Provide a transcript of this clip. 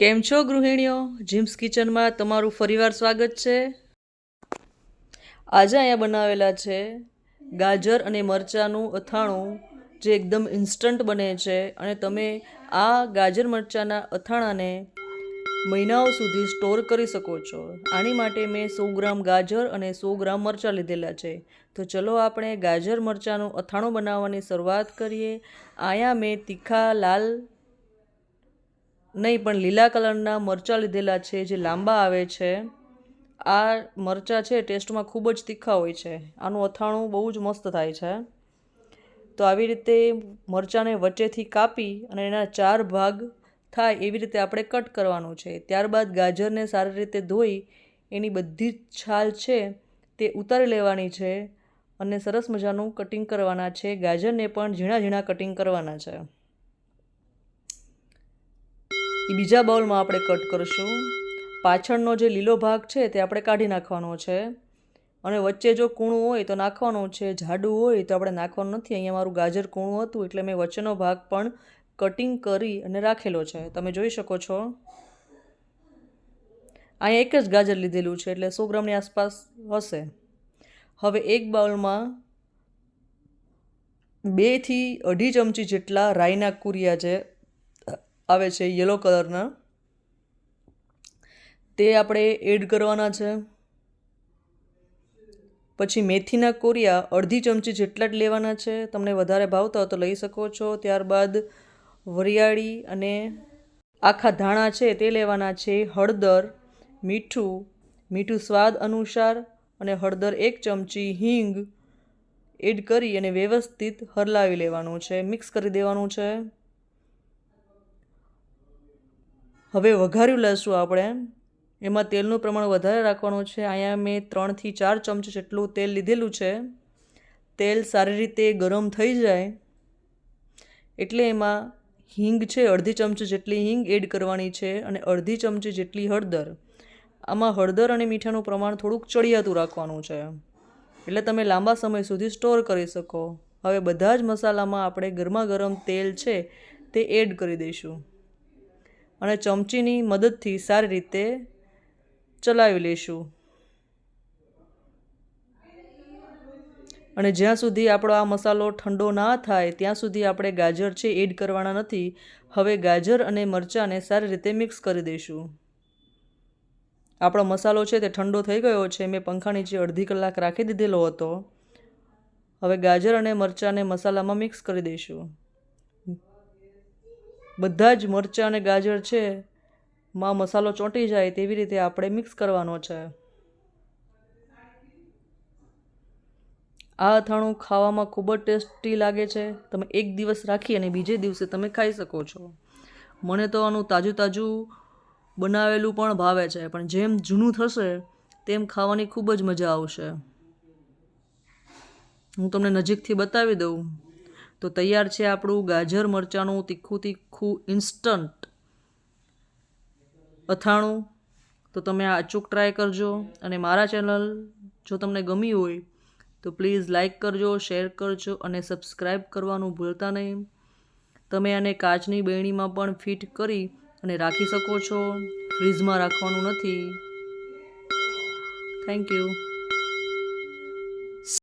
કેમ છો ગૃહિણીઓ? જીમ્સ કિચનમાં તમારું ફરીવાર સ્વાગત છે. આજે અહીંયા બનાવેલા છે ગાજર અને મરચાંનું અથાણું, જે એકદમ ઇન્સ્ટન્ટ બને છે અને તમે આ ગાજર મરચાંના અથાણાને મહિનાઓ સુધી સ્ટોર કરી શકો છો. આની માટે મેં સો ગ્રામ ગાજર અને સો ગ્રામ મરચાં લીધેલા છે. તો ચલો આપણે ગાજર મરચાંનું અથાણું બનાવવાની શરૂઆત કરીએ. અહીંયા મેં તીખા, લાલ નહીં, પણ લીલા કલરના મરચાં લીધેલા છે જે લાંબા આવે છે. આ મરચાં છે, ટેસ્ટમાં ખૂબ જ તીખા હોય છે. આનું અથાણું બહુ જ મસ્ત થાય છે. તો આવી રીતે મરચાંને વચ્ચેથી કાપી અને એના ચાર ભાગ થાય એવી રીતે આપણે કટ કરવાનું છે. ત્યારબાદ ગાજરને સારી રીતે ધોઈ એની બધી જ છાલ છે તે ઉતારી લેવાની છે અને સરસ મજાનું કટિંગ કરવાના છે. ગાજરને પણ ઝીણા ઝીણા કટિંગ કરવાના છે. એ બીજા બાઉલમાં આપણે કટ કરીશું. પાછળનો જે લીલો ભાગ છે તે આપણે કાઢી નાખવાનો છે. અને વચ્ચે જો કૂણું હોય તો નાખવાનું છે. જાડું હોય તો આપણે નાખવાનું નથી. અહીંયા મારું ગાજર કૂણું હતું એટલે મેં વચ્ચેનો ભાગ પણ કટિંગ કરી અને રાખેલો છે. તમે જોઈ શકો છો. અહીંયા એક જ ગાજર લીધેલું છે એટલે સો ગ્રામની આસપાસ હશે. હવે એક બાઉલમાં બેથી અઢી ચમચી જેટલા રાઈના કુરિયા છે. આવે છે યલો કલરના તે આપણે એડ કરવાના છે. પછી મેથીના કોરિયા અડધી ચમચી જેટલા જ લેવાના છે. તમને વધારે ભાવતા હોય તો લઈ શકો છો. ત્યારબાદ વરિયાળી અને આખા ધાણા છે તે લેવાના છે. હળદર, મીઠું મીઠું સ્વાદ અનુસાર અને હળદર એક ચમચી હિંગ એડ કરી અને વ્યવસ્થિત હરલાવી લેવાનું છે. મિક્સ કરી દેવાનું છે. હવે વઘાર્યું લઈશું આપણે. એમાં તેલનું પ્રમાણ વધારે રાખવાનું છે. અહીંયા મેં ત્રણથી ચાર ચમચી જેટલું તેલ લીધેલું છે. તેલ સારી રીતે ગરમ થઈ જાય. એટલે એમાં હિંગ છે, અડધી ચમચી જેટલી હિંગ એડ કરવાની છે અને અડધી ચમચી જેટલી હળદર. આમાં હળદર અને મીઠાનું પ્રમાણ થોડુંક ચડિયાતું રાખવાનું છે. એટલે તમે લાંબા સમય સુધી સ્ટોર કરી શકો. હવે બધા જ મસાલામાં આપણે ગરમા ગરમ તેલ છે તે એડ કરી દઈશું. અને ચમચીની મદદથી સારી રીતે ચલાવી લઈશું અને જ્યાં સુધી આપણો આ મસાલો ઠંડો ના થાય, ત્યાં સુધી આપણે ગાજર છે એડ કરવાના નથી. હવે ગાજર અને મરચાંને સારી રીતે મિક્સ કરી દઈશું. આપણો મસાલો છે તે ઠંડો થઈ ગયો છે, મેં પંખા નીચે અડધી કલાક રાખી દીધેલો હતો. હવે ગાજર અને મરચાંને મસાલામાં મિક્સ કરી દઈશું. બધા જ મરચાં અને ગાજર છે. માં મસાલો ચોંટી જાય તેવી રીતે આપણે મિક્સ કરવાનો છે. આ અથાણું ખાવામાં ખૂબ જ ટેસ્ટી લાગે છે. તમે એક દિવસ રાખી અને બીજે દિવસે તમે ખાઈ શકો છો. મને તો આનું તાજું તાજું બનાવેલું પણ ભાવે છે, પણ જેમ જૂનું થશે, તેમ ખાવાની ખૂબ જ મજા આવશે. હું તમને નજીકથી બતાવી દઉં. તો તૈયાર છે આપણું ગાજર મરચાંનું તીખું તીખું ઇન્સ્ટન્ટ અથાણું. તો તમે આ અચૂક ટ્રાય કરજો અને મારા ચેનલ જો તમને ગમી હોય તો પ્લીઝ લાઇક કરજો શેર કરજો અને સબસ્ક્રાઈબ કરવાનું ભૂલતા નહીં. તમે આને કાચની બેણીમાં પણ ફિટ કરી અને રાખી શકો છો. ફ્રીઝમાં રાખવાનું નથી. Thank you